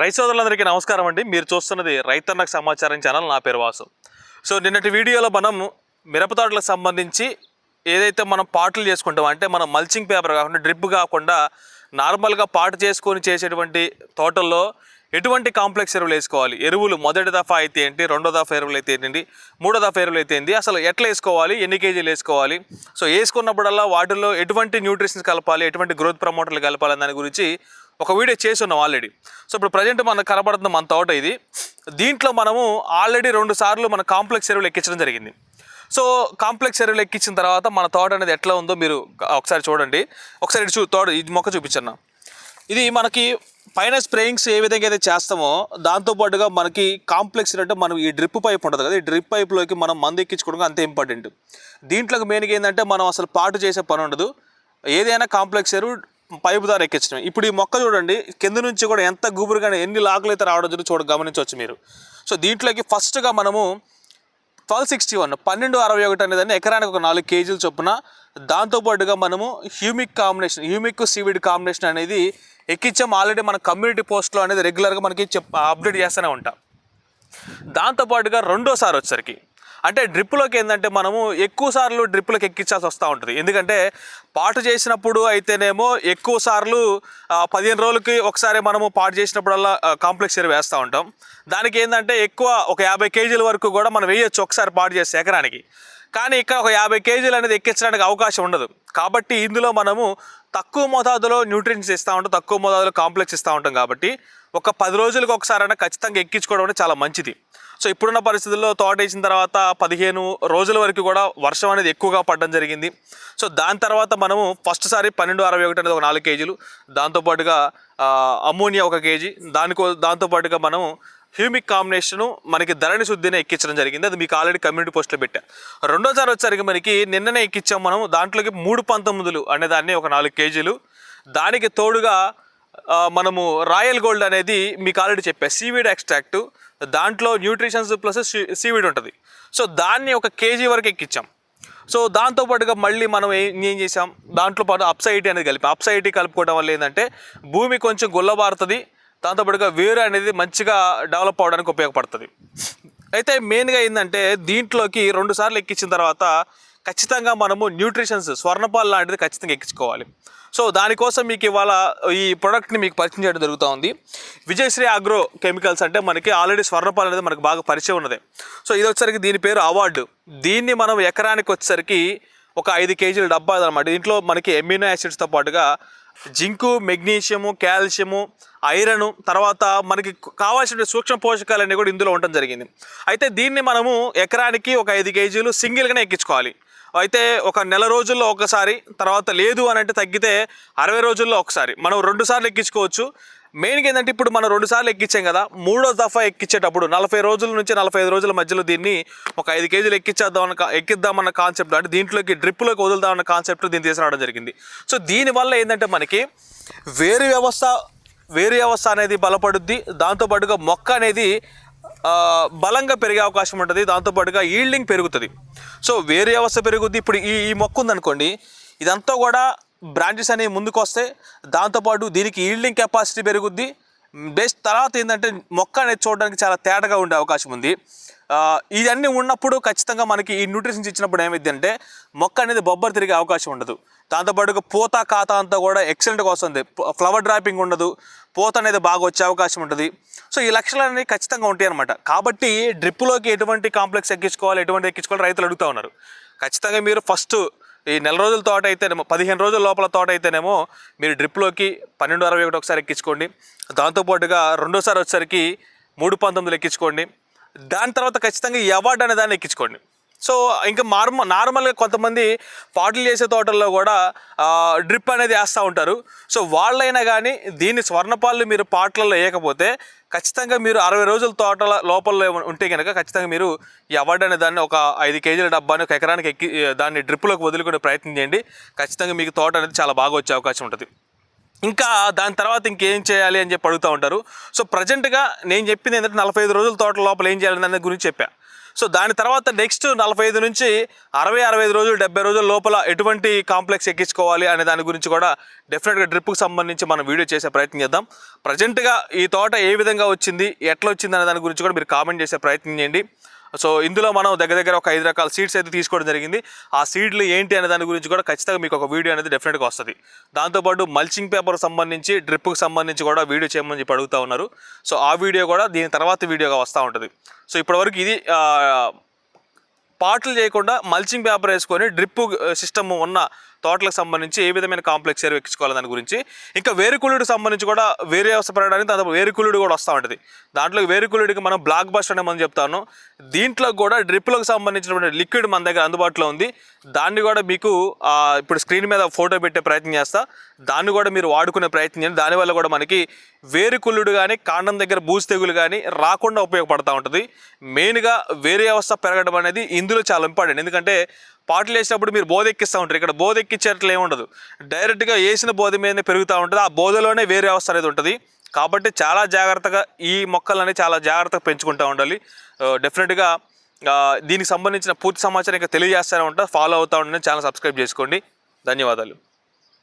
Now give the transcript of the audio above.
రైతు సోదరులందరికీ నమస్కారం అండి. మీరు చూస్తున్నది రైతన్నకు సమాచారం ఛానల్. నా పేరు వాసు. సో నిన్నటి వీడియోలో మనం మిరప తోటలకు సంబంధించి ఏదైతే మనం పాటలు చేసుకుంటాం అంటే మనం మల్చింగ్ పేపర్ కాకుండా డ్రిప్ కాకుండా నార్మల్గా పాటు చేసుకొని చేసేటువంటి తోటల్లో ఎటువంటి కాంప్లెక్స్ ఎరువులు వేసుకోవాలి? ఎరువులు మొదటి దఫా అయితే ఏంటి? రెండో దఫా ఎరువులు అయితే ఏంటి? మూడో దఫా ఎరువులు అయితే ఏంటి? అసలు ఎట్లా వేసుకోవాలి? ఎన్ని కేజీలు వేసుకోవాలి? సో వేసుకున్నప్పుడల్లా వాటిల్లో ఎటువంటి న్యూట్రిషన్స్ కలపాలి? ఎటువంటి గ్రోత్ ప్రమోటర్లు కలపాలి? దాని గురించి ఒక వీడియో చేసి ఉన్నాం ఆల్రెడీ సో ఇప్పుడు ప్రజెంట్ మనకు కనబడుతుంది మన తోట ఇది. దీంట్లో మనము ఆల్రెడీ రెండు సార్లు మన కాంప్లెక్స్ ఎరువులు ఎక్కించడం జరిగింది. సో కాంప్లెక్స్ ఎరువులు ఎక్కించిన తర్వాత మన తోట అనేది ఎట్లా ఉందో మీరు ఒకసారి చూడండి. ఒకసారి చూ తోట ఇది మొక్క చూపించన్నా. ఇది మనకి పైన స్ప్రేయింగ్స్ ఏ విధంగా అయితే చేస్తామో దాంతోపాటుగా మనకి కాంప్లెక్స్ అంటే మనం ఈ డ్రిప్ పైప్ ఉంటుంది కదా ఈ డ్రిప్ పైప్లోకి మనం మందు ఎక్కించుకోవడం అంత ఇంపార్టెంట్ దీంట్లోకి మెయిన్గా ఏంటంటే మనం అసలు పాటు చేసే పని ఉండదు. ఏదైనా కాంప్లెక్స్ ఎరువు పైపు ద్వారా ఎక్కించడం ఇప్పుడు ఈ మొక్క చూడండి కింద నుంచి కూడా ఎంత గుబురుగా ఎన్ని లాకులు అయితే రావడం జరుగుతుంది చూడ గమనించవచ్చు మీరు. సో దీంట్లోకి ఫస్ట్గా మనము ట్వెల్వ్ సిక్స్టీ వన్ పన్నెండు అరవై ఒకటి అనేదాన్ని ఎకరానికి ఒక నాలుగు కేజీలు చొప్పున దాంతోపాటుగా మనము humic combination humic seaweed combination అనేది ఎక్కించాం. ఆల్రెడీ మన కమ్యూనిటీ పోస్ట్లో అనేది రెగ్యులర్గా మనకి చెప్ అప్డేట్ చేస్తూనే ఉంటాం. దాంతోపాటుగా రెండోసారి వచ్చేసరికి అంటే డ్రిప్లోకి ఏంటంటే మనము ఎక్కువ సార్లు డ్రిప్లోకి ఎక్కించాల్సి వస్తూ ఉంటుంది. ఎందుకంటే పాటు చేసినప్పుడు అయితేనేమో ఎక్కువ సార్లు పదిహేను రోజులకి ఒకసారి మనము పాటు చేసినప్పుడల్లా కాంప్లెక్స్ ఎరువు వేస్తూ ఉంటాం. దానికి ఏంటంటే ఎక్కువ ఒక యాభై కేజీల వరకు కూడా మనం వేయొచ్చు ఒకసారి పాటు చేసే ఎకరానికి. కానీ ఇక్కడ ఒక యాభై కేజీలు అనేది ఎక్కించడానికి అవకాశం ఉండదు. కాబట్టి ఇందులో మనము తక్కువ మోతాదులో న్యూట్రియంట్స్ ఇస్తూ ఉంటాం తక్కువ మోతాదులో కాంప్లెక్స్ ఇస్తూ ఉంటాం కాబట్టి ఒక పది రోజులకు ఒకసారైనా ఖచ్చితంగా ఎక్కించుకోవడం అనేది చాలా మంచిది. సో ఇప్పుడున్న పరిస్థితుల్లో తోట వేసిన తర్వాత పదిహేను రోజుల వరకు కూడా వర్షం అనేది ఎక్కువగా పడడం జరిగింది. సో దాని తర్వాత మనము ఫస్ట్ సారి పన్నెండు అరవై ఒకటి అనేది ఒక నాలుగు కేజీలు దాంతోపాటుగా అమ్మోనియా ఒక కేజీ దానికో దాంతోపాటుగా మనము హ్యూమిక్ కాంబినేషను మనకి ధరణి శుద్ధిని ఎక్కించడం జరిగింది. అది మీకు ఆల్రెడీ కమ్యూనిటీ పోస్ట్లో పెట్టా. రెండోసారి వచ్చరికి మనకి నిన్ననే ఎక్కించాం మనం. దాంట్లోకి మూడు పంతొమ్మిదిలు అనే దాన్ని ఒక నాలుగు కేజీలు. దానికి తోడుగా మనము రాయల్ గోల్డ్ అనేది మీకు ఆల్రెడీ చెప్పా. సీవీడ్ ఎక్స్ట్రాక్ట్ దాంట్లో న్యూట్రిషన్స్ ప్లస్ సీవీడ్ ఉంటుంది. సో దాన్ని ఒక కేజీ వరకు ఎక్కించాం. సో దాంతోపాటుగా మళ్ళీ మనం ఏం ఏం చేసాం దాంట్లో పాటు అప్సైటీ అనేది కలిపి. అప్సైటీ కలుపుకోవడం వల్ల ఏంటంటే భూమి కొంచెం గుల్లబారుతుంది. దాంతోపాటుగా వేరు అనేది మంచిగా డెవలప్ అవడానికి ఉపయోగపడుతుంది. అయితే మెయిన్గా ఏంటంటే దీంట్లోకి రెండు సార్లు ఎక్కించిన తర్వాత ఖచ్చితంగా మనము న్యూట్రిషన్స్ స్వర్ణపాలు లాంటిది ఖచ్చితంగా ఎక్కించుకోవాలి. సో దానికోసం మీకు ఇవాళ ఈ ప్రోడక్ట్ని మీకు పరిచయం చేయడం జరుగుతూ ఉంది విజయశ్రీ అగ్రో కెమికల్స్ అంటే మనకి ఆల్రెడీ స్వర్ణపాలు అనేది మనకు బాగా పరిచయం ఉన్నది. సో ఇది వచ్చేసరికి దీని పేరు అవార్డు. దీన్ని మనం ఎకరానికి వచ్చేసరికి ఒక ఐదు కేజీల డబ్బా అనమాట దీంట్లో మనకి ఎమ్యూనో యాసిడ్స్తో పాటుగా జింకు మెగ్నీషియము కాల్షియము ఐరన్ తర్వాత మనకి కావాల్సిన సూక్ష్మ పోషకాలన్నీ కూడా ఇందులో ఉండటం జరిగింది. అయితే దీన్ని మనము ఎకరానికి ఒక ఐదు కేజీలు సింగిల్గానే ఎక్కించుకోవాలి. అయితే ఒక నెల రోజుల్లో ఒకసారి తర్వాత లేదు అని అంటే తగ్గితే అరవై రోజుల్లో ఒకసారి. మనం రెండు సార్లు ఎక్కించుకోవచ్చు. మెయిన్గా ఏంటంటే ఇప్పుడు మనం రెండు సార్లు ఎక్కించాం కదా మూడో దఫా ఎక్కించేటప్పుడు నలభై రోజుల నుంచి నలభై ఐదు రోజుల మధ్యలో దీన్ని ఒక ఐదు కేజీలు ఎక్కించేద్దామన్న ఎక్కిద్దామన్న కాన్సెప్ట్ అంటే దీంట్లోకి డ్రిప్లోకి వదులుదామన్న కాన్సెప్ట్ దీన్ని తీసుకురావడం జరిగింది. సో దీనివల్ల ఏంటంటే మనకి వేరు వ్యవస్థ వేరు వ్యవస్థ అనేది బలపడుద్ది దాంతోపాటుగా మొక్క అనేది బలంగా పెరిగే అవకాశం ఉంటుంది దాంతోపాటుగా ఈల్డింగ్ పెరుగుతుంది. సో వేరు వ్యవస్థ పెరుగుద్ది. ఇప్పుడు ఈ ఈ మొక్క ఉందనుకోండి ఇదంతా కూడా బ్రాంచెస్ అనేవి ముందుకు వస్తాయి దాంతోపాటు దీనికి ఈల్డింగ్ కెపాసిటీ పెరుగుద్ది. బెస్ట్ తర్వాత ఏంటంటే మొక్క అనేది చూడడానికి చాలా తేటగా ఉండే అవకాశం ఉంది. ఇవన్నీ ఉన్నప్పుడు ఖచ్చితంగా మనకి ఈ న్యూట్రిషన్స్ ఇచ్చినప్పుడు ఏమైంది అంటే మొక్క అనేది బొబ్బర్ తిరిగే అవకాశం ఉండదు. దాంతోపాటుగా పూత కాత అంతా కూడా ఎక్సలెంట్గా వస్తుంది. ఫ్లవర్ డ్రాపింగ్ ఉండదు. పూత అనేది బాగా వచ్చే అవకాశం ఉంటుంది. సో ఈ లక్షణాలన్నీ ఖచ్చితంగా ఉంటాయి అనమాట కాబట్టి డ్రిప్లోకి ఎటువంటి కాంప్లెక్స్ ఎక్కించుకోవాలి ఎటువంటి ఎక్కించుకోవాలి రైతులు అడుగుతూ ఉన్నారు. ఖచ్చితంగా మీరు ఫస్ట్ ఈ నెల రోజుల తోట అయితేనేమో పదిహేను రోజుల లోపల తోట అయితేనేమో మీరు డ్రిప్లోకి పన్నెండు అరవై ఒకటి ఒకసారి ఎక్కించుకోండి. దాంతోపాటుగా రెండోసారి వచ్చేసరికి మూడు పంతొమ్మిది ఎక్కించుకోండి. దాని తర్వాత ఖచ్చితంగా ఈ అవార్డు అనే దాన్ని ఎక్కించుకోండి. సో ఇంకా నార్మల్ నార్మల్గా కొంతమంది పాటలు చేసే తోటల్లో కూడా డ్రిప్ అనేది వేస్తూ ఉంటారు. సో వాళ్ళైనా కానీ దీన్ని స్వర్ణపాలు మీరు పాటలలో వేయకపోతే ఖచ్చితంగా మీరు అరవై రోజుల తోటల లోపల ఉంటే కనుక ఖచ్చితంగా మీరు ఈ అవార్డు అనే దాన్ని ఒక ఐదు కేజీల డబ్బాని ఒక ఎకరానికి ఎక్కి దాన్ని డ్రిప్లోకి వదులుకునే ప్రయత్నం చేయండి. ఖచ్చితంగా మీకు తోట అనేది చాలా బాగా వచ్చే అవకాశం ఉంటుంది. ఇంకా దాని తర్వాత ఇంకేం చేయాలి అని చెప్పి అడుగుతూ ఉంటారు. సో ప్రజెంట్గా నేను చెప్పింది ఏంటంటే నలభై ఐదు రోజుల తోట లోపల ఏం చేయాలి దాని గురించి చెప్పాను సో దాని తర్వాత నెక్స్ట్ నలభై ఐదు నుంచి అరవై అరవై ఐదు రోజులు డెబ్బై రోజుల లోపల ఎటువంటి కాంప్లెక్స్ ఎక్కించుకోవాలి అనే దాని గురించి కూడా డెఫినెట్గా డ్రిప్కి సంబంధించి మనం వీడియో చేసే ప్రయత్నం చేద్దాం. ప్రజెంట్గా ఈ తోట ఏ విధంగా వచ్చింది ఎట్లా వచ్చింది అనే దాని గురించి కూడా మీరు కామెంట్ చేసే ప్రయత్నం చేయండి. సో ఇందులో మనం దగ్గర దగ్గర ఒక ఐదు రకాల సీడ్స్ అయితే తీసుకోవడం జరిగింది. ఆ సీడ్లు ఏంటి అనే దాని గురించి కూడా ఖచ్చితంగా మీకు ఒక వీడియో అనేది డెఫినెట్గా వస్తుంది. దాంతోపాటు మల్చింగ్ పేపర్ సంబంధించి డ్రిప్కి సంబంధించి కూడా వీడియో చేయమని చెప్పి అడుగుతా ఉన్నారు. సో ఆ వీడియో కూడా దీని తర్వాత వీడియోగా వస్తూ ఉంటుంది. సో ఇప్పటివరకు ఇది పాటలు చేయకుండా మల్చింగ్ పేపర్ వేసుకొని డ్రిప్ సిస్టమ్ ఉన్న తోటలకు సంబంధించి ఏ విధమైన కాంప్లెక్స్ ఎరువు ఎక్కించుకోవాలి దాని గురించి. ఇంకా వేరుకుళ్ళుడికి సంబంధించి కూడా వేరే వ్యవస్థ పెరగడానికి దాంతో వేరుకుళ్ళుడు కూడా వస్తూ ఉంటుంది. దాంట్లో వేరుకులుడికి మనం బ్లాక్ బస్ట్ అనే మనం చెప్తాను. దీంట్లో కూడా డ్రిప్లకు సంబంధించినటువంటి లిక్విడ్ మన దగ్గర అందుబాటులో ఉంది. దాన్ని కూడా మీకు ఇప్పుడు స్క్రీన్ మీద ఫోటో పెట్టే ప్రయత్నం చేస్తా. దాన్ని కూడా మీరు వాడుకునే ప్రయత్నం చేయండి. దానివల్ల కూడా మనకి వేరుకుళ్ళుడు కానీ కాండం దగ్గర బూజు తెగులు కానీ రాకుండా ఉపయోగపడతా ఉంటుంది. మెయిన్గా వేరే వ్యవస్థ పెరగడం అనేది ఇందులో చాలా ఇంపార్టెంట్. ఎందుకంటే పాటలు వేసినప్పుడు మీరు బోధ ఎక్కిస్తూ ఉంటారు. ఇక్కడ బోధ ఎక్కించేట్లు ఉండదు డైరెక్ట్గా వేసిన బోధ మీదనే పెరుగుతూ ఉంటుంది. ఆ బోధలోనే వేరే అవస్థ అనేది ఉంటుంది. కాబట్టి చాలా జాగ్రత్తగా ఈ మొక్కలని చాలా జాగ్రత్తగా పెంచుకుంటూ ఉండాలి. డెఫినెట్గా దీనికి సంబంధించిన పూర్తి సమాచారం ఇంకా తెలియజేస్తూనే ఉంటా. ఫాలో అవుతూ ఉండండి. ఛానల్ సబ్స్క్రైబ్ చేసుకోండి. ధన్యవాదాలు.